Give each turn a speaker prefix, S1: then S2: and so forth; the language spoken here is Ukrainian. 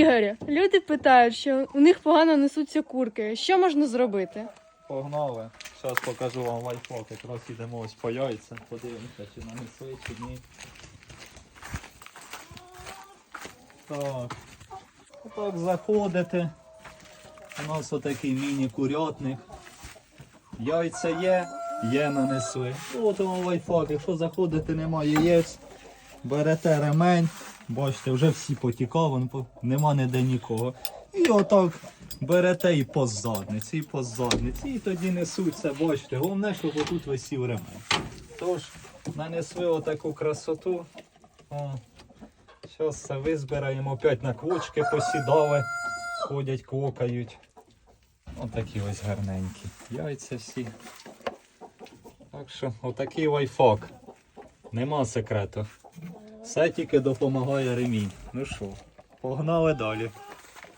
S1: Ігоря, люди питають, що у них погано несуться курки. Що можна зробити?
S2: Погнали. Зараз покажу вам лайфхак. Якраз ідемо ось по яйця. Подивимося, чи нанесли, чи ні. Так. Отак заходите. У нас отакий міні-курятник. Яйця є, є нанесли. От вам лайфхак. Якщо заходите, немає яєць, берете ремень. Бачите, вже всі потікали, нема ніде нікого. І отак берете і по задниці, і по задниці, і тоді несуться, бачите. Головне, щоб отут висів ремень. Тож, нанесли отаку красоту. Зараз все визбираємо, опять на квочки посідали, ходять, квокають. Отакі ось гарненькі. Яйця всі. Так що, отакий лайфхак. Нема секрету. Все тільки допомагає ремінь. Ну що, погнали далі.